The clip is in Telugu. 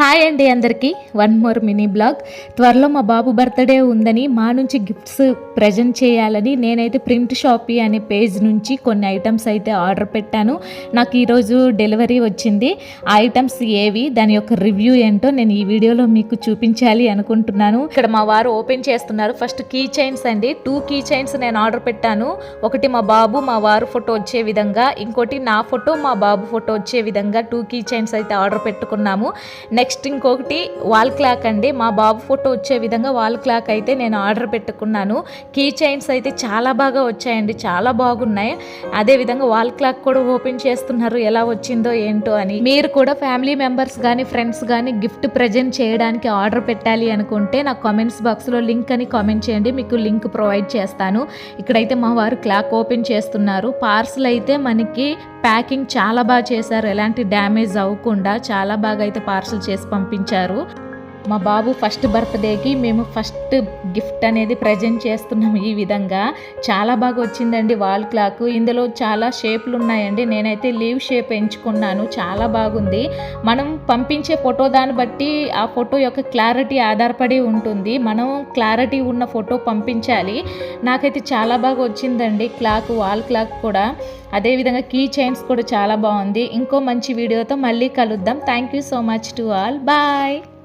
హాయ్ అండి అందరికీ. One more mini blog. త్వరలో మా బాబు బర్త్డే ఉందని మా నుంచి గిఫ్ట్స్ ప్రజెంట్ చేయాలని నేనైతే ప్రింట్ షాపీ అనే పేజ్ నుంచి కొన్ని ఐటమ్స్ అయితే ఆర్డర్ పెట్టాను. నాకు ఈరోజు డెలివరీ వచ్చింది. ఆ ఐటమ్స్ ఏవి దాని యొక్క రివ్యూ ఏంటో నేను ఈ వీడియోలో మీకు చూపించాలి అనుకుంటున్నాను. ఇక్కడ మా వారు ఓపెన్ చేస్తున్నారు. ఫస్ట్ కీ చైన్స్ అండి. టూ కీ చైన్స్ నేను ఆర్డర్ పెట్టాను. ఒకటి మా బాబు మా వారు ఫోటో వచ్చే విధంగా. ఇంకోటి నా ఫోటో మా బాబు ఫోటో వచ్చే విధంగా టూ కీ చైన్స్ అయితే ఆర్డర్ పెట్టుకున్నాము. నెక్స్ట్ ఇంకొకటి వాల్ క్లాక్ అండి. మా బాబు ఫోటో వచ్చే విధంగా వాల్ క్లాక్ అయితే నేను ఆర్డర్ పెట్టుకున్నాను. కీ చైన్స్ అయితే చాలా బాగా వచ్చాయండి. చాలా బాగున్నాయి. అదే విధంగా వాల్ క్లాక్ కూడా ఓపెన్ చేస్తున్నారు. ఎలా వచ్చిందో ఏంటో అని. మీరు కూడా ఫ్యామిలీ మెంబర్స్ కానీ ఫ్రెండ్స్ కానీ గిఫ్ట్ ప్రజెంట్ చేయడానికి ఆర్డర్ పెట్టాలి అనుకుంటే నాకు కామెంట్స్ బాక్స్లో లింక్ అని కామెంట్ చేయండి. మీకు లింక్ ప్రొవైడ్ చేస్తాను. ఇక్కడైతే మా వారు క్లాక్ ఓపెన్ చేస్తున్నారు. పార్సల్ అయితే మనకి ప్యాకింగ్ చాలా బాగా చేశారు. ఎలాంటి డ్యామేజ్ అవ్వకుండా చాలా బాగా అయితే పార్సల్ చేసి పంపించారు మా బాబు ఫస్ట్ బర్త్డేకి మేము ఫస్ట్ గిఫ్ట్ అనేది ప్రజెంట్ చేస్తున్నాం ఈ విధంగా. చాలా బాగా వచ్చిందండి వాల్ క్లాక్. ఇందులో చాలా షేప్లు ఉన్నాయండి. నేనైతే లీవ్ షేప్ ఎంచుకున్నాను. చాలా బాగుంది. మనం పంపించే ఫోటో దాన్ని బట్టి ఆ ఫోటో యొక్క క్లారిటీ ఆధారపడి ఉంటుంది. మనం క్లారిటీ ఉన్న ఫోటో పంపించాలి. నాకైతే చాలా బాగా వచ్చిందండి క్లాక్ వాల్ క్లాక్ కూడా. అదేవిధంగా కీ చైన్స్ కూడా చాలా బాగుంది. ఇంకో మంచి వీడియోతో మళ్ళీ కలుద్దాం. Thank you so much to all bye